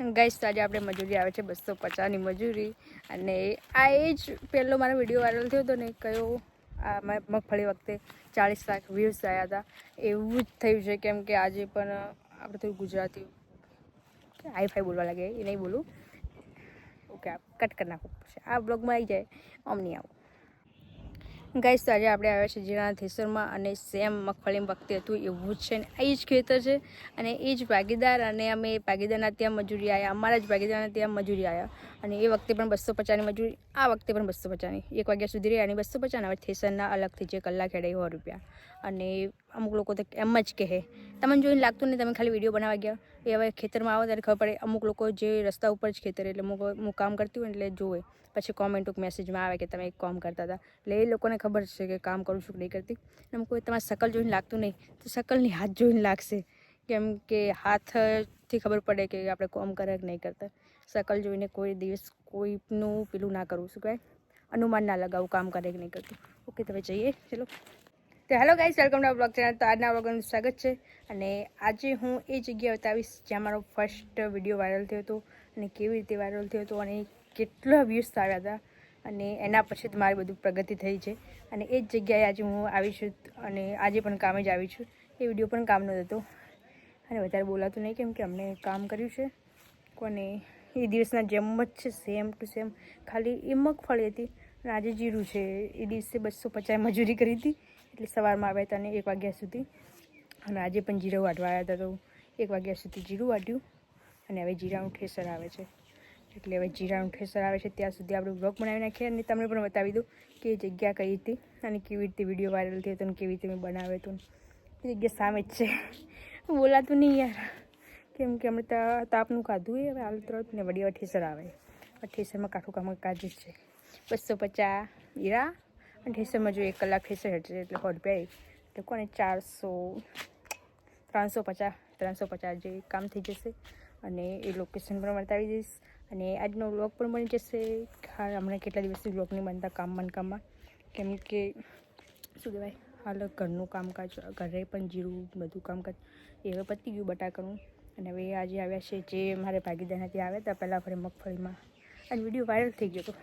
Guys, તો આજે આપણે મજૂરી આવે છે બસો પચાસની મજૂરી. અને આ એ જ પહેલો મારો વીડિયો વાયરલ થયો હતો ને કયો? આ મગફળી વખતે ચાળીસ લાખ વ્યૂઝ થયા હતા. એવું જ થયું છે કેમ કે આજે પણ આપણે થોડું ગુજરાતી હાઈ ફાઈ બોલવા લાગે, એ નહીં બોલું. ઓકે કટ કરી નાખવું આ બ્લોગમાં આવી જાય, આમ નહીં આવું. ગાઈસ, તો આજે આપણે આવ્યા છે જીરાના થેસરમાં અને સેમ મગફળી વખતે હતું, એવું જ છે ને. એ જ ખેતર છે અને એ જ ભાગીદાર અને અમે ભાગીદારના ત્યાં મજૂરી આવ્યા અમારા જ ભાગીદારના ત્યાં મજૂરી આવ્યા અને એ વખતે પણ બસો પચાસની મજૂરી, આ વખતે પણ બસો પચાસની. એક વાગ્યા સુધી રહ્યા અને બસો પચાસ હવે થેસરના અલગથી જે કલાક હેડે સો રૂપિયા. અને અમુક લોકો તો એમ જ કહે. તમને જોઈને લાગતું નહીં તમે ખાલી વીડિયો બનાવવા ગયા? એ હવે ખેતરમાં આવો ત્યારે ખબર પડે. અમુક લોકો જે રસ્તા ઉપર જ ખેતર એટલે અમુક હું કામ કરતી હોય એટલે જોવે પછી કોમેન્ટ મેસેજમાં આવે કે તમે એક કામ કરતા હતા. એટલે એ લોકોને ખબર છે કે કામ કરું છું કે નહીં કરતી. અને કોઈ તમારી શકલ જોઈને લાગતું નહીં, તો શકલની હાથ જોઈને લાગશે. કેમ કે હાથથી ખબર પડે કે આપણે કામ કરે કે નહીં કરતા. શકલ જોઈને કોઈ દિવસ કોઈનું પેલું ના કરવું શું કહેવાય? અનુમાન ના લગાવું કામ કરે કે નહીં કરતું. ઓકે તમે જઈએ. ચલો. તો hello guys welcome to blog channel તો આજના બ્લોગનું સ્વાગત છે. અને આજે હું એ જગ્યાએ બતાવીશ જ્યાં મારો ફર્સ્ટ વીડિયો વાયરલ થયો હતો અને કેવી રીતે વાયરલ થયો હતો અને કેટલા વ્યૂઝ આવ્યા હતા. અને એના પછી મારી બધું પ્રગતિ થઈ છે. અને એ જ જગ્યાએ આજે હું આવી છું અને આજે પણ કામે જ આવી છું. એ વીડિયો પણ કામનો જ હતો. અને વધારે બોલાતું નહીં કેમ કે અમને કામ કર્યું છે. કોને એ દિવસના જેમ જ છે સેમ ટુ સેમ ખાલી એ મગફળી હતી. અને આજે જીરું છે. એ દિવસે બસો પચાસ મજૂરી કરી હતી. એટલે સવારમાં આવ્યા હતા અને એક વાગ્યા સુધી. અને આજે પણ જીરું વાટવા આવ્યા હતા તો એક વાગ્યા સુધી જીરું વાટ્યું અને હવે જીરાનું ઠેસર આવે છે. એટલે હવે જીરાનું ઠેસર આવે છે. ત્યાં સુધી આપણે બ્લોગ બનાવી નાખીએ અને તમને પણ બતાવી દઉં કે એ જગ્યા કઈ હતી અને કેવી રીતે વીડિયો વાયરલ થયો હતો અને કેવી રીતે મેં બનાવ્યો હતો. જગ્યા સામે જ છે. બોલાતું નહીં યાર. કેમ કે અમે તાપનું ખાધું એ, હવે હાલ તરત ને વડી ઠેસર આવે. ઠેસરમાં કાઠું કામ કાઢી જ છે. બસો પચાસ હીરા અને ઠેસરમાં જો એક કલાક ઠેસર હેઠળ એટલે સો રૂપિયા એટલે કોને ચારસો, ત્રણસો પચાસ ત્રણસો પચાસ જે કામ થઈ જશે. અને એ લોકેશન પણ બતાવી દઈશ. અને આજનો વ્લોગ પણ બની જશે. હમણાં કેટલા દિવસથી વ્લોગ નહીં બનતા કામમાં ને કામમાં. કેમ કે, શું કહેવાય, હાલ ઘરનું કામકાજ, ઘરે પણ જીરું, બધું કામકાજ, એ હવે પતી ગયું બટાકાનું. અને હવે આજે આવ્યા છે જે મારે ભાગીદારનાથી આવ્યા હતા પહેલાં ફરે મગફળીમાં. અને વીડિયો વાયરલ થઈ ગયો હતો.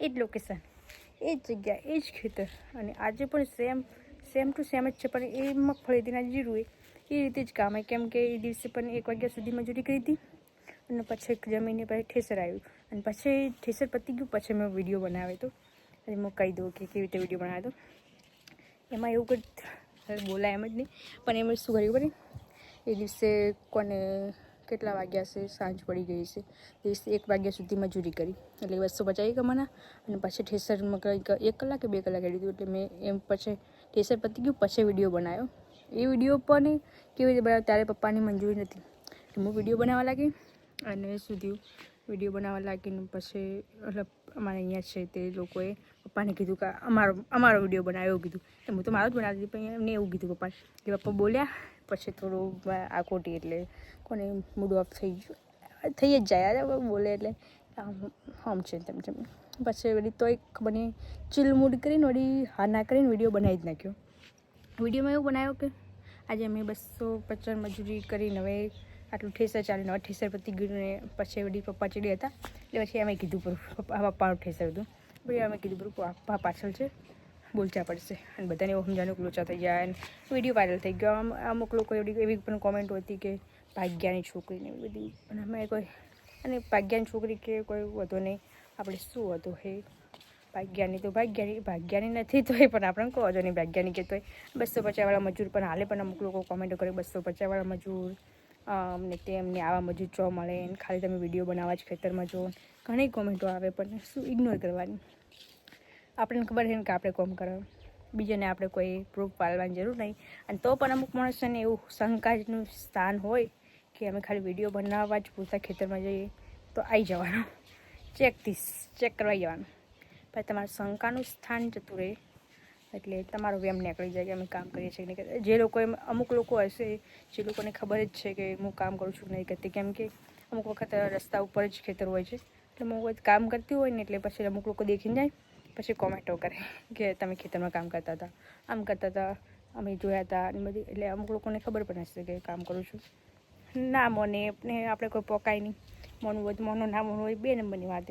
એ જ લોકેશન એ જ જગ્યા એ જ ખેતર. અને આજે પણ સેમ સેમ ટુ સેમ જ છે, પણ એ મગફળી હતી ને જીરું એ રીતે જ કામ કેમ કે એ દિવસે પણ એક વાગ્યા સુધી મજૂરી કરી હતી. અને પછી જમીને પછી ઠેસર આવ્યું. અને પછી ઠેસર પતી ગયું. પછી મેં વીડિયો બનાવ્યો હતો. અને હું કહી દઉં કે કેવી રીતે વીડિયો બનાવ્યો હતો. એમાં એવું કંઈ બોલાય એમ જ નહીં. પણ એમ શું કર્યું ખબર એ દિવસે કોને કેટલા વાગ્યા છે સાંજ પડી ગઈ છે ત્રીસથી એક વાગ્યા સુધી મજૂરી કરી. એટલે બસો પચાવી કમાના અને પછી ઠેસરમાં એક કલાક બે કલાક કરી દીધું એટલે મેં એમ પછી ઠેસર પતી ગયું. પછી વીડિયો બનાવ્યો. એ વીડિયો પણ કેવી રીતે બનાવ્યો? ત્યારે પપ્પાની મંજૂરી નથી. એટલે હું વીડિયો બનાવવા લાગી અને થયું વીડિયો બનાવવા લાગીને પછી મતલબ અમારે અહીંયા છે તે લોકોએ પપ્પાને કીધું કે અમારો અમારો વીડિયો બનાવ્યો એવું કીધું. એટલે હું તો મારો જ બનાવી દીધું પણ એમને એવું કીધું પપ્પા કે પપ્પા બોલ્યા પછી થોડું આ ખોટી એટલે કોને મૂડ ઓફ થઈ ગયું. થઈ જ જાય યાર બોલે એટલે. આમ છે તેમ છે પછી વળી તો એક મને ચિલ મૂડ કરીને વળી હા ના કરીને વીડિયો બનાવી જ નાખ્યો. વિડીયોમાં એવું બનાવ્યો કે આજે અમે બસો પચાસ મજૂરી કરીને હવે આટલું ઠેસર ચાલીને હવે ઠેસર પતી ગયું ને પછી વળી પપ્પા ચડ્યા હતા. એટલે પછી અમે કીધું પૂરું પપ્પા, પપ્પાનું ઠેસર હતું. પછી અમે કીધું પપ્પા પાછળ છે. બોલચા પડશે. અને બધાને સમજાનું કે લોચા થઈ જાય અને વીડિયો વાયરલ થઈ ગયો. આમ અમુક લોકો એવી એવી પણ કોમેન્ટ હતી કે ભાગ્યાની છોકરીને એવી બધી. અને અમે કોઈ અને ભાગ્યાની છોકરી કે કોઈ વધુ નહીં. આપણે શું હતું હે? ભાગ્યાની તો ભાગ્યાની ભાગ્યાની નથી તોય પણ આપણે કહો? છો નહીં, ભાગ્યાની કે તોય. બસો પચાસવાળા મજૂર પણ હાલે, પણ અમુક લોકો કોમેન્ટો કરે બસો પચાસવાળા મજૂર. અમને તેમને આવા મજૂર જો મળે. ખાલી તમે વીડિયો બનાવવા જ ખેતરમાં જો. ઘણી કોમેન્ટો આવે પણ શું ઇગ્નોર કરવાની? આપણને ખબર છે કે આપણે કોમ કરવા. બીજાને આપણે કોઈ પ્રૂફ પાડવાની જરૂર નહીં. અને તો પણ અમુક માણસોને એવું શંકાનું સ્થાન હોય કે અમે ખાલી વીડિયો બનાવવા જ પૂરતા ખેતરમાં જઈએ, તો આવી જવાનું. ચેકથી ચેક કરવા જવાનું. પછી તમારું શંકાનું સ્થાન જતું રહે. એટલે તમારો વેમ નીકળી જાય કે અમે કામ કરીએ છીએ કે નહીં જે લોકો એમ, અમુક લોકો હશે, જે લોકોને ખબર જ છે કે હું કામ કરું છું નહીં કરતી. કેમ કે અમુક વખત રસ્તા ઉપર જ ખેતર હોય છે. એટલે વખત કામ કરતી હોય ને એટલે પછી અમુક લોકો દેખીને જાય. પછી કોમેન્ટો કરે કે તમે ખેતરમાં કામ કરતા હતા. આમ કરતા હતા, અમે જોયા હતા અને બધી. એટલે અમુક લોકોને ખબર પણ હશે કે કામ કરું છું. ના, મને ને આપણે કોઈ પોકાય નહીં. મોનું હોય મોનું, ના મોનું હોય, બે નંબરની વાત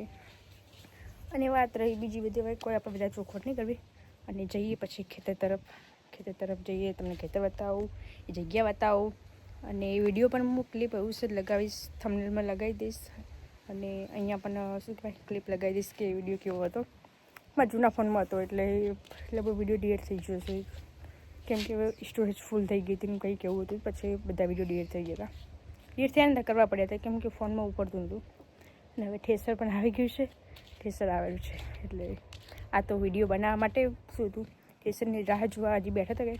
અને વાત રહી બીજી બધી, હવે કોઈ આપણે બધા ચોખવટ નહીં કરવી. અને જઈએ પછી ખેતર તરફ. ખેતર તરફ જઈએ, તમને ખેતર બતાવું, એ જગ્યા બતાવું. અને એ વીડિયો પણ હું ક્લિપ એવું છે લગાવીશ થમનેલમાં લગાવી દઈશ. અને અહીંયા પણ શું કહેવાય, ક્લિપ લગાવી દઈશ કે વીડિયો કેવો હતો. મારા જૂના ફોનમાં હતો એટલે લગભગ વીડિયો ડિલીટ થઈ ગયો છે. કેમ કે સ્ટોરેજ ફૂલ થઈ ગઈ હતી કંઈ કેવું હતું. પછી બધા વીડિયો ડિલીટ થઈ ગયા હતા. ડિલીટ થયા ને કરવા પડ્યા હતા કેમ કે ફોનમાં ઉપડતું હતું અને હવે ઠેસર પણ આવી ગયું છે. ઠેસર આવેલું છે. એટલે આ તો વીડિયો બનાવવા માટે શું હતું? ઠેસરની રાહ જોવા હજી બેઠા હતા કે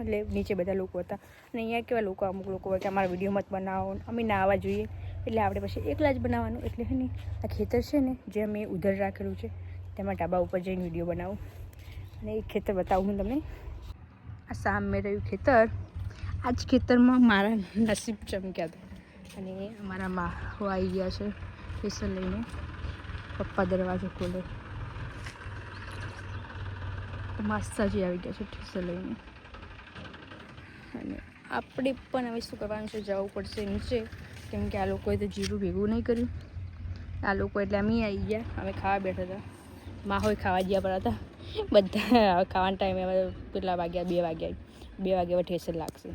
એટલે નીચે બધા લોકો હતા. અને અહીંયા કેવા લોકો? અમુક લોકો હોય કે અમારા વીડિયો મત બનાવો. અમે ના આવવા જોઈએ. એટલે આપણે પછી એકલા જ બનાવવાનું. એટલે છે ને, આ ખેતર છે ને, જે અમે ઉધર રાખેલું છે તેમાં ઢાબા ઉપર જઈને વીડિયો બનાવું. અને એ ખેતર બતાવું હું તમને. આ સામે રહ્યું ખેતર. આ જ ખેતરમાં મારા નસીબ ચમક્યા હતા. અને અમારા માહો આવી ગયા છે કેસર લઈને. પપ્પા દરવાજો ખોલે. માસ્તાજી આવી ગયા છે ઠેસર લઈને. અને આપણે પણ હવે શું કરવાનું છે? જવું પડશે નીચે. કેમ કે આ લોકોએ તો જીરું ભેગું નહીં કર્યું. આ લોકો એટલે અમે આવી ગયા. અમે ખાવા બેઠા હતા. માહોય ખાવા ગયા પર હતા. બધા ખાવાના ટાઈમે કેટલા વાગ્યા? બે વાગ્યા. બે વાગ્યા ઠેસર લાગશે.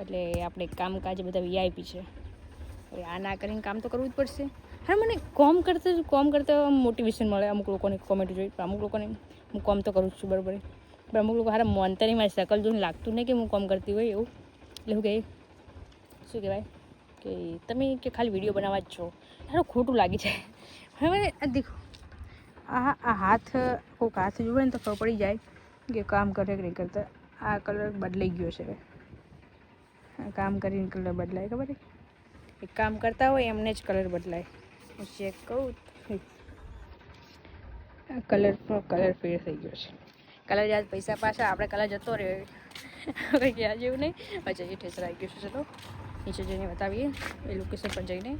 એટલે આપણે કામકાજ બધા વીઆઈપી છે. હવે આ ના કરીને કામ તો કરવું જ પડશે. હા, મને કોમ કરતા, કોમ કરતાં મોટિવેશન મળે. અમુક લોકોને કોમેન્ટ જોઈ પણ અમુક લોકોને હું કોમ તો કરું જ છું, બરાબર. પણ અમુક લોકો હારા મોનતરી મારી શકલ જોઈને લાગતું નહીં કે હું કોમ કરતી હોય એવું. એટલે હું કહે, શું કહેવાય? કે તમે કે ખાલી વીડિયો બનાવવા જ છો. સારું ખોટું લાગી જાય. હવે આ આ આ હાથ કોઈક હાથ જુએ ને તો ખબર પડી જાય કે કામ કરે કે નહીં કરતા. આ કલર બદલાઈ ગયો છે કામ કરીને કલર બદલાય, ખબર એક કામ કરતા હોય એમને જ કલર બદલાય. હું ચેક કહું કલર કલર ફેર થઈ ગયો છે. કલર યાદ પૈસા પાછા, આપણે કલર જતો રહ્યો હવે ક્યાં જેવું નહીં. પછી એ ઠેસરાઈ ગયું છે ચલો. નીચે જઈને બતાવીએ. એ લોકેશન પર જઈને.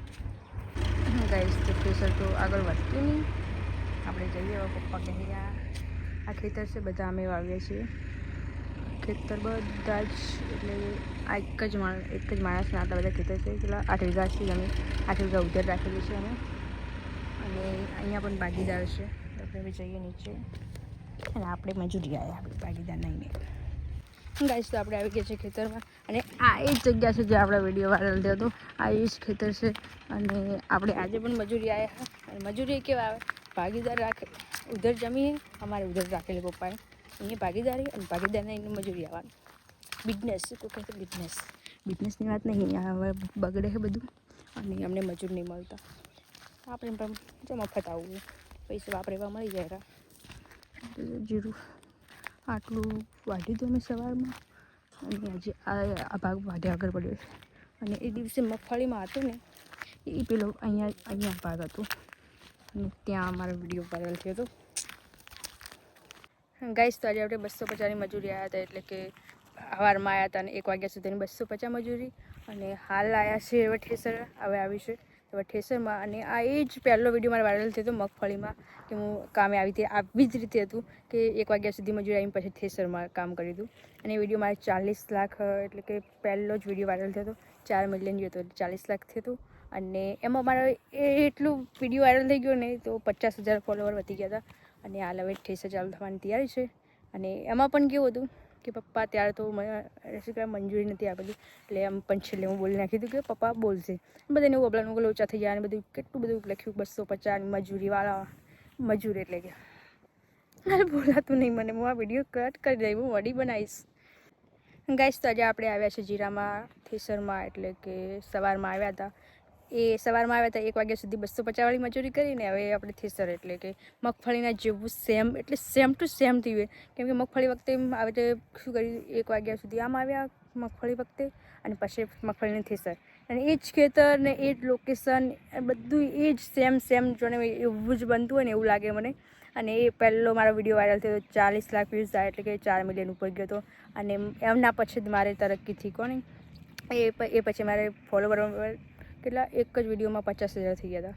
ગાઈસ તો ઠેસર તો આગળ વધતું નહીં. આપણે જઈએ હવે પપ્પા કહે આ ખેતર છે, બધા અમે વાવીએ છીએ. ખેતર બધા જ એટલે આ એક જ માણસ એક જ માણસના આટલા બધા ખેતર છે. પેલા આઠ વીઘા છે અમે આઠ વીઘા ઉધર રાખેલી છે અમે. અને અહીંયા પણ ભાગીદાર છે. આપણે હવે જઈએ નીચે. અને આપણે મજૂરી આવ્યા આપણે ભાગીદાર નહીં ગાઈશ તો આપણે આવી ગયા છીએ ખેતરમાં. અને આ એ જ જગ્યા છે જે આપણા વીડિયો વાયરલ થયો હતો. આ એ જ ખેતર છે. અને આપણે આજે પણ મજૂરી આવ્યા. અને મજૂરી કેવા આવે? ભાગીદાર રાખે, ઉધર જમીએ અમારે ઉધર રાખેલી પપ્પાએ. અહીંયા ભાગીદારી અને ભાગીદારને એની મજૂરી આવવાની. બિઝનેસ કોઈ કહે બિઝનેસ બિઝનેસની વાત નહીં હવે બગડે છે બધું. અને અમને મજૂર નહીં મળતા. આપણે પણ જો મફત આવવું પૈસા વાપરેવા મળી જાય જીરું આટલું વાઢ્યું હતું અમે સવારમાં. અને આજે આ ભાગ વાઢે આગળ પડ્યો છે. અને એ દિવસે મગફળીમાં હતું ને, એ પેલો અહીંયા અહીંયા ભાગ હતો. ત્યાં અમારો વીડિયો વાયરલ થયો હતો. ગાઈસ તો આજે આપણે બસો પચાસની મજૂરી આવ્યા હતા એટલે કે સવારમાં આવ્યા હતા અને એક વાગ્યા સુધીની બસો પચાસ મજૂરી. અને હાલ આવ્યા છે હવે ઠેસર હવે આવી છે હવે ઠેસરમાં અને આ એ જ પહેલો વીડિયો મારે વાયરલ થયો હતો મગફળીમાં, કે હું કામે આવી હતી. આવી જ રીતે હતું કે એક વાગ્યા સુધી મજૂરી આવીને પછી ઠેસરમાં કામ કર્યું હતું. અને એ વીડિયો મારે ચાલીસ લાખ, એટલે કે પહેલો જ વીડિયો વાયરલ થયો હતો. ચાર મિલિયન જેવો હતો ચાલીસ લાખ થયું હતું. અને એમાં મારો એટલું વીડિયો વાયરલ થઈ ગયો ને, તો પચાસ હજાર ફોલોવર વધી ગયા હતા. અને હાલ હવે ઠેસર ચાલુ થવાની તૈયારી છે. અને એમાં પણ કેવું હતું કે પપ્પા ત્યારે તો શું કહેવાય મંજૂરી નથી આપેલી. એટલે એમ પણ છેલ્લે હું બોલી નાખી દીધું કે પપ્પા બોલશે. બધાને એવું અબલાનું ઓછા થઈ જાય અને બધું કેટલું બધું લખ્યું, બસો પચાસ મજૂરીવાળા, મજૂર એટલે કે. હાલ બોલાતું નહીં મને, હું આ વીડિયો કટ કરી દઈ હું વડી બનાવીશ. ગાઈશ તો આજે આપણે આવ્યા છે જીરામાં, થેસરમાં એટલે કે સવારમાં આવ્યા હતા. એ સવારમાં આવ્યા હતા એક વાગ્યા સુધી બસો પચાસવાળી મજૂરી કરીને હવે આપણે થેસર એટલે કે મગફળીના જેવું સેમ, એટલે સેમ ટુ સેમ થયું કેમ કે મગફળી વખતે આવે તે શું કર્યું એક વાગ્યા સુધી આમ આવ્યા મગફળી વખતે અને પછી મગફળીને થેસર. અને એ જ ખેતર ને એ જ લોકેશન બધું એ જ સેમ સેમ જોને એવું જ બનતું હોય ને એવું લાગે મને. અને એ પહેલો મારો વીડિયો વાયરલ થયો, ચાલીસ લાખ વ્યૂઝ થાય એટલે કે ચાર મિલિયન ઉપર ગયો હતો અને એમના પછી જ મારે તરક્કીથી કોને, એ એ પછી મારે ફોલોવર કેટલા એક જ વિડીયોમાં પચાસ હજાર થઈ ગયા હતા.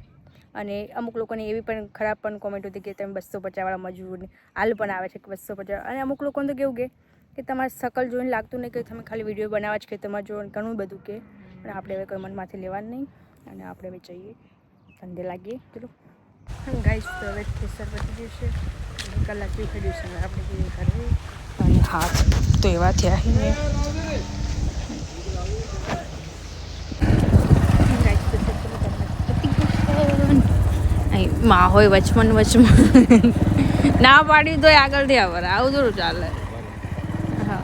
અને અમુક લોકોની એવી પણ ખરાબ પણ કોમેન્ટ હતી કે તમે બસો પચાસવાળા મજૂરને હાલ પણ આવે છે કે બસો પચાસ. અને અમુક લોકોને તો કેવું કે કે તમારે શકલ જોઈને લાગતું નહીં કે તમે ખાલી વીડિયો બનાવવા જ કે તમારે જો ઘણું બધું કે. પણ આપણે હવે કોઈ મનમાંથી લેવાનું નહીં અને આપણે હવે જઈએ ધંધે લાગીએ. ચલો. ગાઈસ તો હવે કેસર પતી જશે અને કલાક બી થઈ છે. આપણે ઘરે. અને હાથ તો એવા થયા છે ને Guys, તો ચલો તમને પતી ગયું. અહીં માં હોય વચમન વચમન ના પાડી તો આગળથી આવે આવું થોડું ચાલે. હા.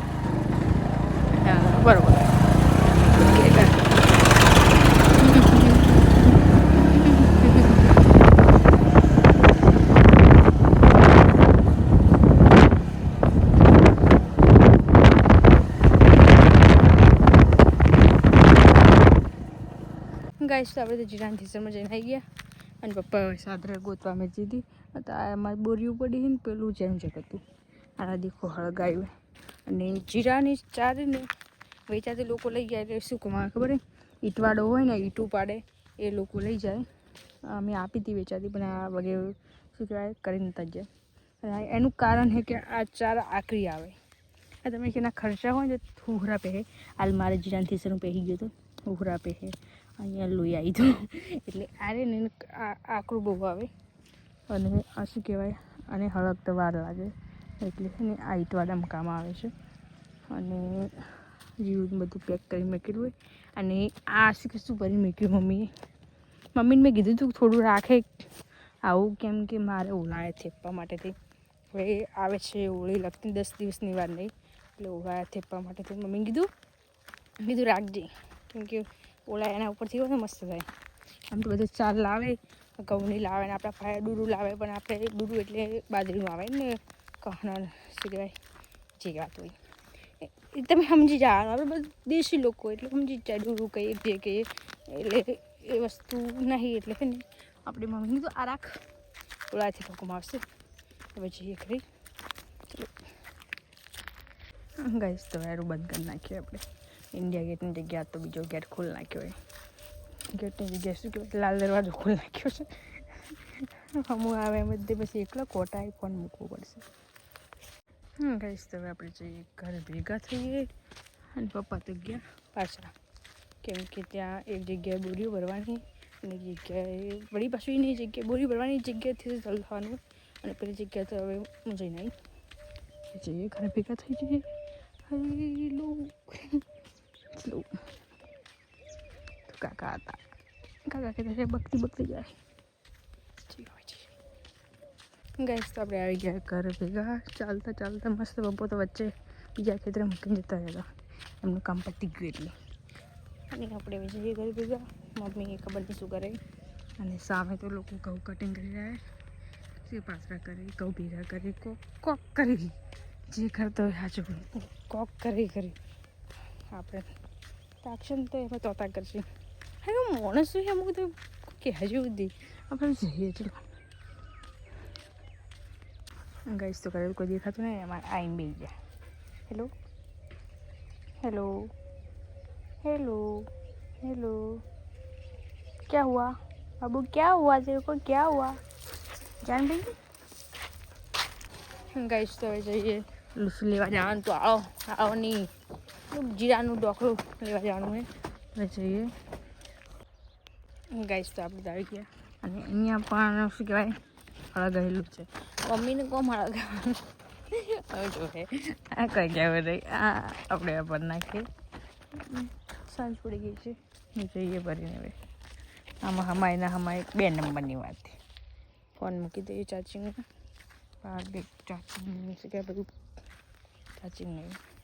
બરોબર. ગાઈશ તો આપણે તો જીરાન થીસરમાં જઈને આવી ગયા. અને પપ્પા હવે સાદરે ગોતવા મેં જીધી તો આ અમારે બોરિયું પડી છે ને પેલું જેમ જગ હતું. આ દીખો હળગાયું. અને જીરાની ચારીને વેચાતી લોકો લઈ ગયા એટલે શું કમાવે ખબર ઈંટવાડો હોય ને, ઈંટું પાડે, એ લોકો લઈ જાય. અમે આપી હતી વેચાતી, પણ આ વગેરે શું કહેવાય, કરી નતા જાય. એનું કારણ છે કે આ ચાર આકરી આવે. આ તમે એના ખર્ચા હોય ને તો હુહરા પહેરે. હાલ મારે જીરાન થીસરનું પહેરી ગયો હતું હુહરા પહેરે. અહીંયા લોહી આવી જ એટલે આરે ને આ આકરું બહુ આવે. અને આ શું કહેવાય? અને હળગતો વાર લાગે. એટલે છે ને આ ઈંટવાળામાં કામ આવે છે. અને જીવું બધું પેક કરી મૂકેલું હોય. અને આ શું કે શું ભરી મૂક્યું મમ્મીએ? મમ્મીને મેં કીધું તું થોડું રાખે. આવું કેમ કે મારે ઓળાએ થેપવા માટેથી હવે આવે છે ઓળી લગતી દસ દિવસની વાર નહીં. એટલે ઓળાએ થેપવા માટેથી મમ્મીને કીધું કીધું રાખજે. કેમ કે ઓલા એના ઉપરથી હોય મસ્ત થાય. આમ તો બધું ચાલ લાવે, ઘઉંની લાવે ને આપણા ફાયર ડૂરું લાવે, પણ આપણે ડૂરું એટલે બાજરીનું આવે ને કહના શું કહેવાય, જે વાત હોય. એ- તમે સમજી જવાનું આપણે બધું, દેશી લોકો એટલે સમજી જાય ડૂરું કહીએ જે કહીએ એટલે એ વસ્તુ નહીં, એટલે ને આપણી મમ્મી તો આ રાખ. ઓલાથી હુકમ આવશે. હવે જઈએ ચલો. ગાઈસ તો એરું બંધ કરી નાખીએ આપણે. ઇન્ડિયા ગેટની જગ્યા તો બીજો ગેટ ખોલી નાખ્યો હોય ગેટની જગ્યાએ શું કહેવાય? લાલ દરવાજો ખોલી નાખ્યો છે. અમુક આવે એમ જ પછી એકલો કોટા ફોન મૂકવું પડશે. હમ કહીશ તો હવે આપણે જઈએ ઘરે ભેગા થઈએ. અને પપ્પા તો ગયા પાછા. કેમ કે ત્યાં એક જગ્યાએ બોરીઓ ભરવાની અને જગ્યાએ વળી પાછું એની જગ્યાએ બોરી ભરવાની જગ્યાએથી ચલવાનું અને પેલી જગ્યાએ તો હવે હું જઈને આવી જઈએ ઘરે ભેગા થઈ જઈએ. હેલો ચલો કાકા હતા કાકા કહેતા છે બગતી બગતી જાય ગાઈસ તો આપણે આવી ગયા ઘરે ભેગા ચાલતા ચાલતા મસ્ત બપો તો વચ્ચે બીજા ખેતરે મૂકીને જતા રહેતા એમનું કામ પતી ગયું એટલે અને આપણે હવે જઈએ ઘરે ભેગા મમ્મી ખબર નહીં શું કરે અને સામે તો લોકો ઘઉં કટિંગ કરી રહ્યા છે પાસરા કરી ઘઉં ભેગા કરી કોક કોક કરી જે કરતો હોય સાચું કોક કરી કરી આપણે తాక్షంతో ఏమో తోతాకర్షి అయ్యో మనసు ఏమో క్యాజు ఉంది આપણે જઈએ ચલો. ગઈશ તો કરેલું કોઈ દેખાતું નહીં અમારે આઈમ બે ગયા. હેલો હેલો હેલો હેલો ક્યાં હુઆ? બાબુ, ક્યાં હુઆ? તેરે કો ક્યાં હુઆ? જાન ભાઈ ગઈશ તો જઈએ. લુસુ લેવા જવાનું. તો આવો આવો નહીં. જીરાનું ડોકરું લેવા જવાનું હોય. હવે જઈએ. ગાઈશ તો આપણે આવી ગયા. અને અહીંયા પણ, શું કહેવાય હળગાયેલું છે. મમ્મીને કોમ હળગાવાનું હવે આ કઈ ગયા બધા આ આપણે પર નાખીએ. સાંજ પડી ગઈ છે. જઈએ ભરીને હવે. આમાં હમાય ના હમાય બે નંબરની વાત ફોન મૂકી દઈએ ચાર્જિંગમાં ચાચી શું કહેવાય, બધું. ચાર્જિંગ નહીં